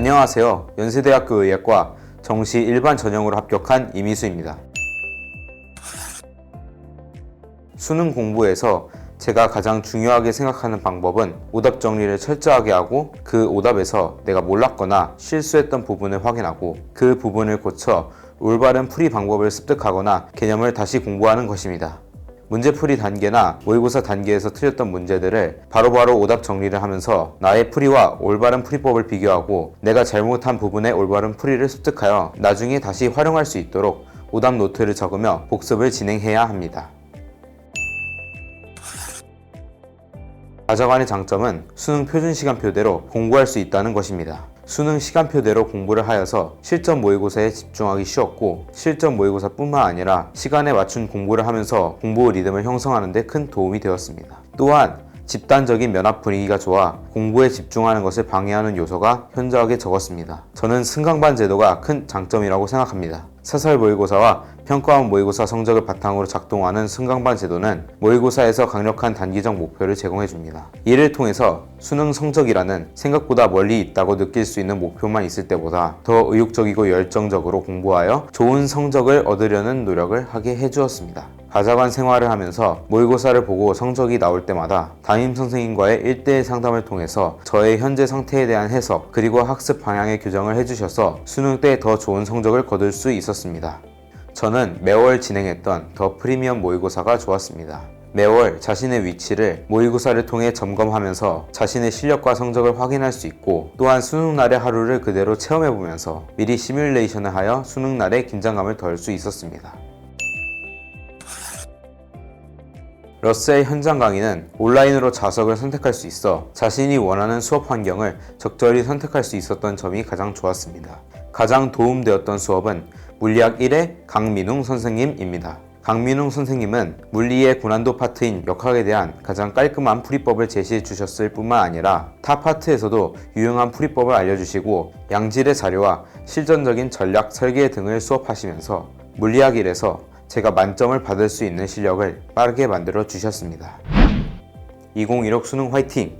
안녕하세요. 연세대학교 의학과 정시 일반 전형으로 합격한 이미수입니다. 수능 공부에서 제가 가장 중요하게 생각하는 방법은 오답 정리를 철저하게 하고 그 오답에서 내가 몰랐거나 실수했던 부분을 확인하고 그 부분을 고쳐 올바른 풀이 방법을 습득하거나 개념을 다시 공부하는 것입니다. 문제풀이 단계나 모의고사 단계에서 틀렸던 문제들을 바로바로 오답 정리를 하면서 나의 풀이와 올바른 풀이법을 비교하고 내가 잘못한 부분의 올바른 풀이를 습득하여 나중에 다시 활용할 수 있도록 오답 노트를 적으며 복습을 진행해야 합니다. 가져간의 장점은 수능 표준 시간표대로 공부할 수 있다는 것입니다. 수능 시간표대로 공부를 하여서 실전 모의고사에 집중하기 쉬웠고 실전 모의고사뿐만 아니라 시간에 맞춘 공부를 하면서 공부 리듬을 형성하는 데 큰 도움이 되었습니다. 또한 집단적인 면학 분위기가 좋아 공부에 집중하는 것을 방해하는 요소가 현저하게 적었습니다. 저는 승강반 제도가 큰 장점이라고 생각합니다. 사설 모의고사와 평가원 모의고사 성적을 바탕으로 작동하는 승강반 제도는 모의고사에서 강력한 단기적 목표를 제공해 줍니다. 이를 통해서 수능 성적이라는 생각보다 멀리 있다고 느낄 수 있는 목표만 있을 때보다 더 의욕적이고 열정적으로 공부하여 좋은 성적을 얻으려는 노력을 하게 해 주었습니다. 바자관 생활을 하면서 모의고사를 보고 성적이 나올 때마다 담임 선생님과의 1대1 상담을 통해서 저의 현재 상태에 대한 해석 그리고 학습 방향의 교정을 해주셔서 수능 때 더 좋은 성적을 거둘 수 있었습니다. 저는 매월 진행했던 더 프리미엄 모의고사가 좋았습니다. 매월 자신의 위치를 모의고사를 통해 점검하면서 자신의 실력과 성적을 확인할 수 있고 또한 수능날의 하루를 그대로 체험해보면서 미리 시뮬레이션을 하여 수능날의 긴장감을 덜 수 있었습니다. 러셀 현장 강의는 온라인으로 좌석을 선택할 수 있어 자신이 원하는 수업 환경을 적절히 선택할 수 있었던 점이 가장 좋았습니다. 가장 도움되었던 수업은 물리학 1의 강민웅 선생님입니다. 강민웅 선생님은 물리의 고난도 파트인 역학에 대한 가장 깔끔한 풀이법을 제시해 주셨을 뿐만 아니라 타 파트에서도 유용한 풀이법을 알려주시고 양질의 자료와 실전적인 전략 설계 등을 수업하시면서 물리학 1에서 제가 만점을 받을 수 있는 실력을 빠르게 만들어 주셨습니다. 2016 수능 화이팅!